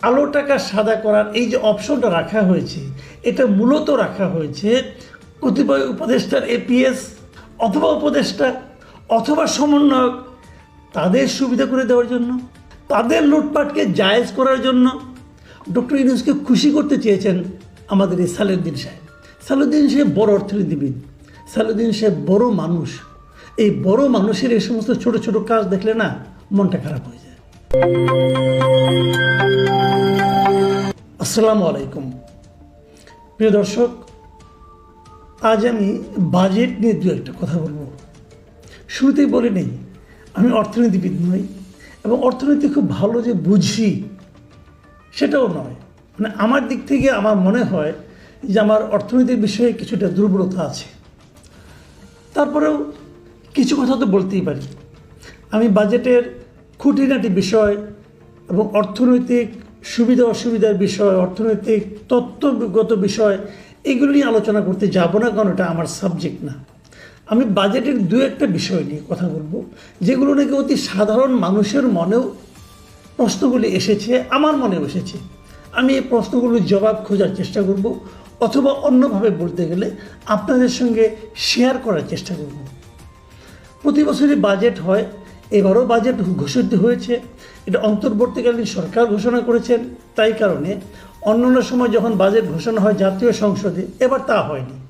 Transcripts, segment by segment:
কালো টাকা সাদা করার এই যে অপশনটা রাখা হয়েছে, এটা মূলত রাখা হয়েছে কতিপয় উপদেষ্টার এপিএস অথবা উপদেষ্টা অথবা সমন্বয়ক তাদের সুবিধা করে দেওয়ার জন্য, তাদের লুটপাটকে জায়েজ করার জন্য ডক্টর ইউনুসকে খুশি করতে চেয়েছেন আমাদের এই সালেউদ্দিন সাহেব। সালেউদ্দিন সাহেব বড় অর্থনীতিবিদ, সালেউদ্দিন সাহেব বড় মানুষ। এই বড় মানুষের এই সমস্ত ছোট ছোট কাজ দেখলে না মনটা খারাপ হয়ে যায়। আসসালামু আলাইকুম। প্রিয় দর্শক, আজ আমি বাজেট নিয়ে দু একটা কথা বলব। শুরুতেই বলে নেই, আমি অর্থনীতিবিদ নই এবং অর্থনীতি খুব ভালো যে বুঝি সেটাও নয়। মানে আমার দিক থেকে আমার মনে হয় যে আমার অর্থনীতির বিষয়ে কিছুটা দুর্বলতা আছে। তারপরেও কিছু কথা তো বলতেই পারি। আমি বাজেটের খুঁটিনাটি বিষয় এবং অর্থনৈতিক সুবিধা অসুবিধার বিষয়, অর্থনৈতিক তত্ত্বগত বিষয়, এগুলো নিয়ে আলোচনা করতে যাব না, কারণ এটা আমার সাবজেক্ট না। আমি বাজেটের দু একটা বিষয় নিয়ে কথা বলব, যেগুলো নাকি অতি সাধারণ মানুষের মনেও প্রশ্নগুলি এসেছে, আমার মনেও এসেছে। আমি এই প্রশ্নগুলোর জবাব খোঁজার চেষ্টা করব, অথবা অন্যভাবে বলতে গেলে আপনাদের সঙ্গে শেয়ার করার চেষ্টা করব। প্রতি বছরই বাজেট হয় এবারও বাজেট ঘোষিত হয়েছে। এটা অন্তর্বর্তীকালীন সরকার ঘোষণা করেছেন। তাই কারণে অন্যান্য সময় যখন বাজেট ঘোষণা হয় জাতীয় সংসদে, এবার তা হয়নি।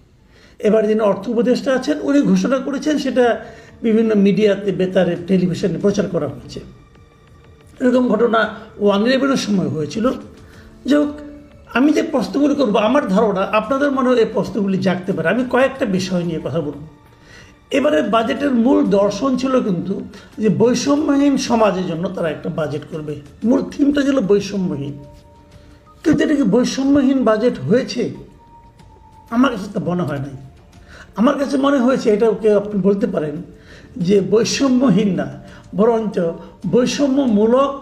এবার যিনি অর্থ উপদেষ্টা আছেন, উনি ঘোষণা করেছেন সেটা বিভিন্ন মিডিয়াতে, বেতারে, টেলিভিশনে প্রচার করা হয়েছে। এরকম ঘটনা ওয়ান ইলেভেনের সময় হয়েছিল। যে আমি যে প্রশ্নগুলি করব, আমার ধারণা, আপনাদের মনেও এই প্রশ্নগুলি জাগতে পারে। আমি কয়েকটা বিষয় নিয়ে কথা বলব। এবারে বাজেটের মূল দর্শন ছিল কিন্তু যে বৈষম্যহীন সমাজের জন্য তারা একটা বাজেট করবে। মূল থিমটা ছিল বৈষম্যহীন। কিন্তু এটা কি বৈষম্যহীন বাজেট হয়েছে? আমার কাছে তো মনে হয় নাই। আমার কাছে মনে হয়েছে এটাকে আপনি বলতে পারেন, যে বৈষম্যহীন না, বরঞ্চ বৈষম্যমূলক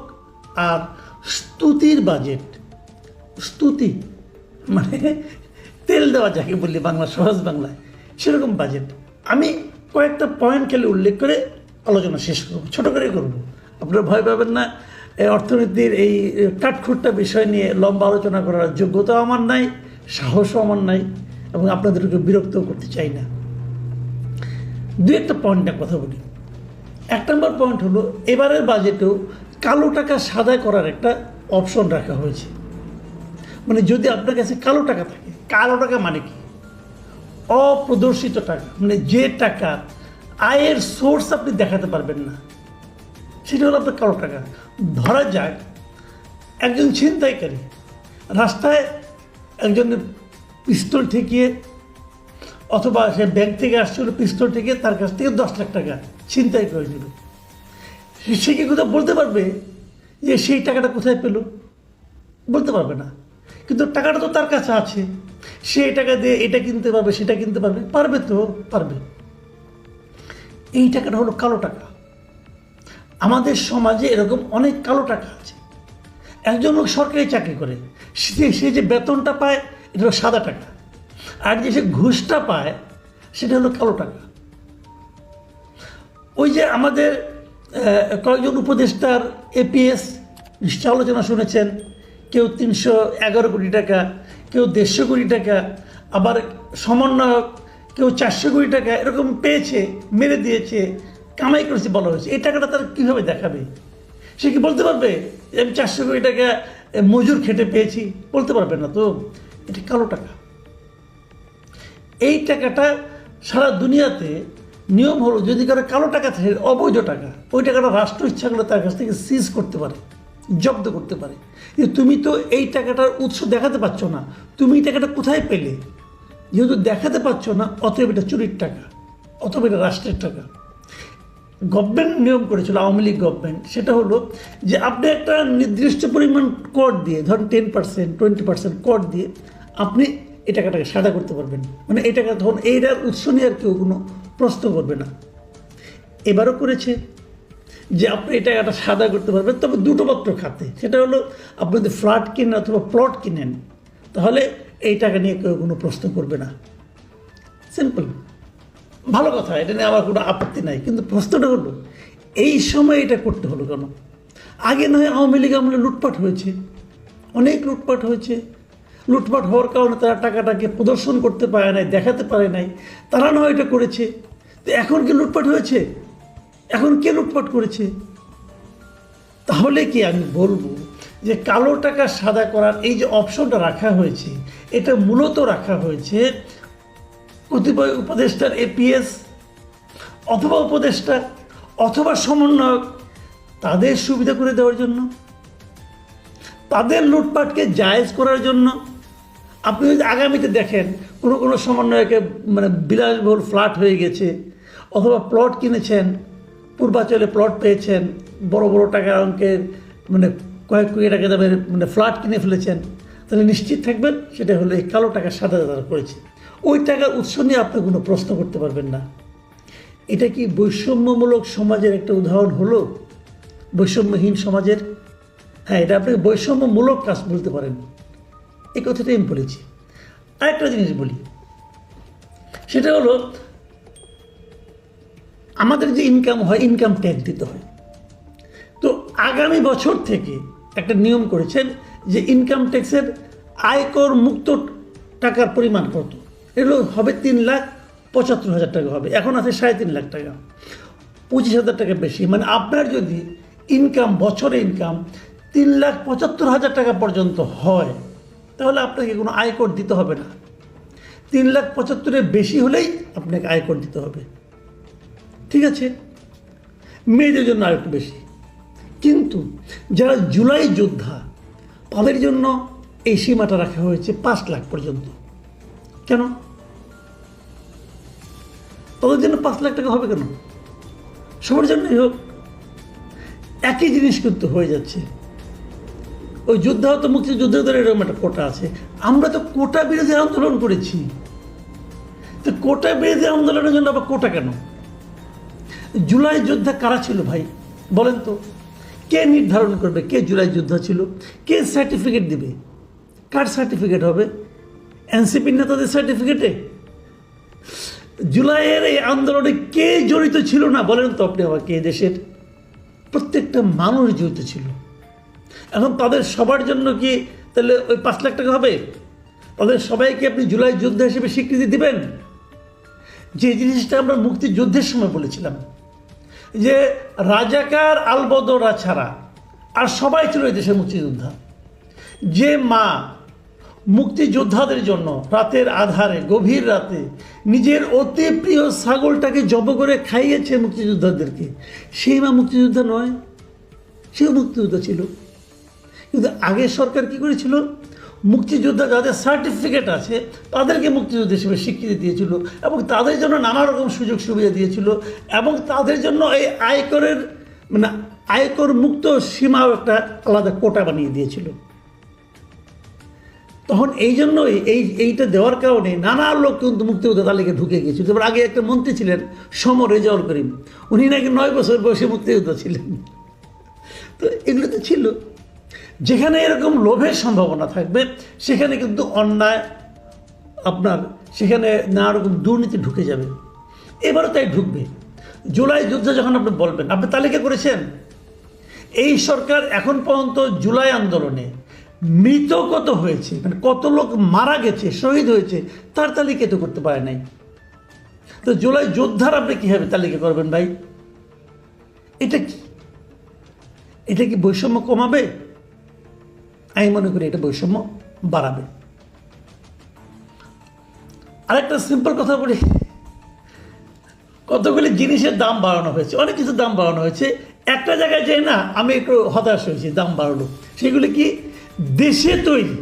আর স্তুতির বাজেট। স্তুতি মানে তেল দেওয়া যাকে বললি বাংলা, সহজ বাংলায়, সেরকম বাজেট। আমি কয়েকটা পয়েন্ট খেলে উল্লেখ করে আলোচনা শেষ করব, ছোটো করে করব। আপনারা ভয় পাবেন না, এই অর্থনীতির এই কাঠখুট্টা বিষয় নিয়ে লম্বা আলোচনা করার যোগ্যতাও আমার নাই, সাহসও আমার নাই, এবং আপনাদেরকে বিরক্তও করতে চাই না। দু একটা পয়েন্টের কথা বলি। এক নম্বর পয়েন্ট হলো, এবারের বাজেটেও কালো টাকা সাদা করার একটা অপশন রাখা হয়েছে। মানে যদি আপনার কাছে কালো টাকা থাকে, কালো টাকা মানে কি? অপ্রদর্শিত টাকা মানে যে টাকা আয়ের সোর্স আপনি দেখাতে পারবেন না, সেটা হলো আপনার কালো টাকা। ধরা যাক, একজন ছিনতাইকারী রাস্তায় একজনের পিস্তল ঠেকিয়ে অথবা সে ব্যাংক থেকে আসছিল পিস্তল ঠেকিয়ে তার কাছ থেকে দশ লাখ টাকা ছিনতাই করে নিল সে- কি কোথাও বলতে পারবে যে সেই টাকাটা কোথায় পেল? বলতে পারবে না। কিন্তু টাকাটা তো তার কাছে আছে। সে টাকা দিয়ে এটা কিনতে পারবে, সেটা কিনতে পারবে পারবে তো, পারবে। এই টাকাটা হলো কালো টাকা। আমাদের সমাজে এরকম অনেক কালো টাকা আছে। একজন লোক সরকারি চাকরি করে, সে সে যে বেতনটা পায়, এটা হলো সাদা টাকা। আর যে সে ঘুষটা পায়, সেটা হলো কালো টাকা। ওই যে আমাদের কয়েকজন উপদেষ্টার এপিএস নিশ্চয় আলোচনা শুনেছেন। কেউ তিনশো এগারো কোটি টাকা, কেউ দেড়শো কোটি টাকা, আবার সমন্বয়ক কেউ চারশো কোটি টাকা এরকম পেয়েছে, মেরে দিয়েছে, কামাই করেছে বলা হয়েছে। এই টাকাটা তারা কীভাবে দেখাবে? সে কি বলতে পারবে যে আমি চারশো কোটি টাকা মজুর খেটে পেয়েছি? বলতে পারবে না তো। এটা কালো টাকা। এই টাকাটা সারা দুনিয়াতে নিয়ম হলো, যদি কারও কালো টাকা থাকে, অবৈধ টাকা, ওই টাকাটা রাষ্ট্র ইচ্ছা করলে তার কাছ থেকে সিজ করতে পারে। জব্দ করতে পারে। যে তুমি তো এই টাকাটার উৎস দেখাতে পারছ না। তুমি এই টাকাটা কোথায় পেলে? যেহেতু দেখাতে পারছ না, অতএব এটা চুরির টাকা অথবা এটা রাষ্ট্রের টাকা। গভর্নমেন্ট নিয়ম করেছিল, আওয়ামী লীগ গভর্নমেন্ট, সেটা হলো যে আপনি একটা নির্দিষ্ট পরিমাণ কর দিয়ে, ধরেন টেন পার্সেন্ট টোয়েন্টি পার্সেন্ট কর দিয়ে আপনি এই টাকাটাকে সাদা করতে পারবেন। মানে এই টাকা তখন এইটার উৎস নিয়ে আর কেউ কোনো প্রশ্ন করবে না। এবারও করেছে। যে আপনি এই টাকাটা সাদা করতে পারবেন, তবে দুটো মাত্র খাতে। সেটা হলো, আপনি যদি ফ্ল্যাট কিনেন অথবা প্লট কিনেন, তাহলে এই টাকা নিয়ে কেউ কোনো প্রশ্ন করবে না। সিম্পল ভালো কথা, এটা নিয়ে আমার কোনো আপত্তি নাই। কিন্তু প্রশ্নটা হলো, এই সময় এটা করতে হলো কেন? আগে নয় আওয়ামী লীগ আমলে লুটপাট হয়েছে। অনেক লুটপাট হয়েছে। লুটপাট হওয়ার কারণে তারা টাকাটাকে প্রদর্শন করতে পারে নাই, দেখাতে পারে নাই। তারা নয় এটা করেছে। তো এখন কি লুটপাট হয়েছে? এখন কে লুটপাট করেছে? তাহলে কি আমি বলব যে কালো টাকা সাদা করার এই যে অপশনটা রাখা হয়েছে, এটা মূলত রাখা হয়েছে কতিপয় উপদেষ্টার এপিএস অথবা উপদেষ্টা অথবা সমন্বয়ক তাদের সুবিধা করে দেওয়ার জন্য, তাদের লুটপাটকে জায়েজ করার জন্য। আপনি যদি আগামীতে দেখেন কোনো কোনো সমন্বয়কে মানে বিলাসবহুল ফ্ল্যাট হয়ে গেছে অথবা প্লট কিনেছেন পূর্বাচলে প্লট পেয়েছেন, বড় বড় টাকার অঙ্কের মানে কয়েক কোটি টাকা দামের মানে ফ্ল্যাট কিনে ফেলেছেন। তাহলে নিশ্চিত থাকবেন, সেটা হলো এই কালো টাকা সাদা তারা করেছে। ওই টাকার উৎস নিয়ে আপনি কোনো প্রশ্ন করতে পারবেন না। এটা কি বৈষম্যমূলক সমাজের একটা উদাহরণ হলো? বৈষম্যহীন সমাজের? হ্যাঁ এটা আপনি বৈষম্যমূলক কাজ বলতে পারেন। এই কথাটাই আমি বলেছি। আরেকটা জিনিস বলি। সেটা হলো আমাদের যে ইনকাম হয় ইনকাম ট্যাক্স দিতে হয়। তো আগামী বছর থেকে একটা নিয়ম করেছেন যে ইনকাম ট্যাক্সের আয়কর মুক্ত টাকার পরিমাণ কত? এগুলো হবে তিন লাখ পঁচাত্তর হাজার টাকা হবে। এখন আছে সাড়ে তিন লাখ টাকা। পঁচিশ হাজার টাকা বেশি। মানে আপনার যদি ইনকাম বছরে ইনকাম তিন লাখ পঁচাত্তর হাজার টাকা পর্যন্ত হয়, তাহলে আপনাকে কোনো আয়কর দিতে হবে না। তিন লাখ পঁচাত্তরের বেশি হলেই আপনাকে আয়কর দিতে হবে। ঠিক আছে? মেয়েদের জন্য আরেকটু বেশি। কিন্তু যারা জুলাই যোদ্ধা, তাদের জন্য এই সীমাটা রাখা হয়েছে পাঁচ লাখ পর্যন্ত। কেন? তাদের জন্য পাঁচ লাখ টাকা হবে কেন? সবার জন্যই হোক। একই জিনিস কিন্তু হয়ে যাচ্ছে। ওই যোদ্ধাহত মুক্তিযোদ্ধাদের এরকম একটা কোটা আছে। আমরা তো কোটা বিরোধী আন্দোলন করেছি। তো কোটা বিরোধী আন্দোলনের জন্য আবার কোটা কেন? জুলাই যোদ্ধা কারা ছিল ভাই? বলেন তো। কে নির্ধারণ করবে? কে জুলাই যোদ্ধা ছিল? কে সার্টিফিকেট দিবে? কার সার্টিফিকেট হবে? এনসিপির নেতাদের সার্টিফিকেটে জুলাইয়ের এই আন্দোলনে কে জড়িত ছিল না? বলেন তো আপনি আমাকে দেশের প্রত্যেকটা মানুষ জড়িত ছিল। এখন তাদের সবার জন্য কি তাহলে ওই পাঁচ লাখ টাকা হবে? তাদের সবাইকে আপনি জুলাই যোদ্ধা হিসেবে স্বীকৃতি দিবেন? যে জিনিসটা আমরা মুক্তিযুদ্ধের সময় বলেছিলাম যে রাজাকার আলবদরা ছাড়া আর সবাই ছিল এই দেশের মুক্তিযোদ্ধা। যে মা মুক্তিযোদ্ধাদের জন্য রাতের আধারে, গভীর রাতে নিজের অতি প্রিয় ছাগলটাকে জব করে খাইয়েছে মুক্তিযোদ্ধাদেরকে। সেই মা মুক্তিযোদ্ধা নয়, সেও মুক্তিযোদ্ধা ছিল। কিন্তু আগের সরকার কি করেছিল? মুক্তিযোদ্ধা যাদের সার্টিফিকেট আছে, তাদেরকে মুক্তিযোদ্ধা হিসেবে স্বীকৃতি দিয়েছিল এবং তাদের জন্য নানা রকম সুযোগ সুবিধা দিয়েছিল এবং তাদের জন্য এই আয়করের মানে আয়কর মুক্ত সীমাও একটা আলাদা কোটা বানিয়ে দিয়েছিল। তখন এই জন্যই এই, এইটা দেওয়ার কারণে নানা লোক কিন্তু মুক্তিযোদ্ধা তালিকায় ঢুকে গিয়েছিল। তারপর আগে একটা মন্ত্রী ছিলেন সম রেজাউল করিম। উনি নাকি নয় বছর বয়সে মুক্তিযোদ্ধা ছিলেন। তো এগুলো তো ছিল। যেখানে এরকম লোভের সম্ভাবনা থাকবে, সেখানে কিন্তু অন্যায় আপনার, সেখানে নানা রকম দুর্নীতি ঢুকে যাবে। এবারও তাই ঢুকবে। জুলাই যুদ্ধ যখন আপনি বলবেন, আপনি তালিকা করেছেন? এই সরকার এখন পর্যন্ত জুলাই আন্দোলনে মৃত কত হয়েছে মানে কত লোক মারা গেছে, শহীদ হয়েছে, তার তালিকা তো করতে পারে নাই। তো জুলাই যোদ্ধার আপনি কীভাবে তালিকা করবেন ভাই? এটা কি? এটা কি বৈষম্য কমাবে? আমি মনে করি এটা বৈষম্য বাড়াবে। আরেকটা সিম্পল কথা বলি। কতগুলি জিনিসের দাম বাড়ানো হয়েছে? অনেক কিছু দাম বাড়ানো হয়েছে। একটা জায়গায় যাই না আমি একটু হতাশ হয়েছি, দাম বাড়ানো সেগুলি কি? দেশে তৈরি।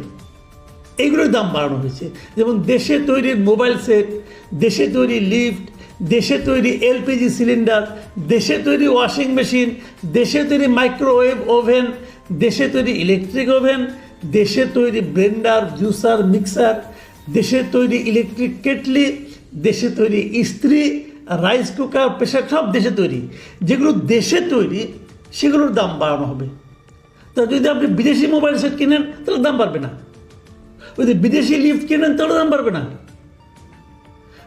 এইগুলোর দাম বাড়ানো হয়েছে। যেমন দেশে তৈরি মোবাইল সেট, দেশে তৈরি লিফট, দেশে তৈরি এলপিজি সিলিন্ডার, দেশে তৈরি ওয়াশিং মেশিন, দেশে তৈরি মাইক্রোওয়েভ ওভেন দেশে তৈরি ইলেকট্রিক ওভেন দেশে তৈরি ব্লেন্ডার জুসার মিক্সার দেশে তৈরি ইলেকট্রিক কেটলি দেশে তৈরি ইস্ত্রি রাইস কুকার প্রেশার সব দেশে তৈরি। যেগুলো দেশে তৈরি, সেগুলোর দাম বাড়ানো হবে। তা যদি আপনি বিদেশি মোবাইল সেট কিনেন, তাহলে দাম বাড়বে না। যদি বিদেশি লিফট কিনেন, তাহলে দাম বাড়বে না।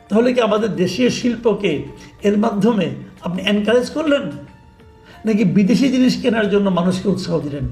তাহলে কি আমাদের দেশীয় শিল্পকে এর মাধ্যমে আপনি এনকারেজ করলেন? নাকি বিদেশি জিনিস কেনার জন্য মানুষকে উৎসাহ দিলেন?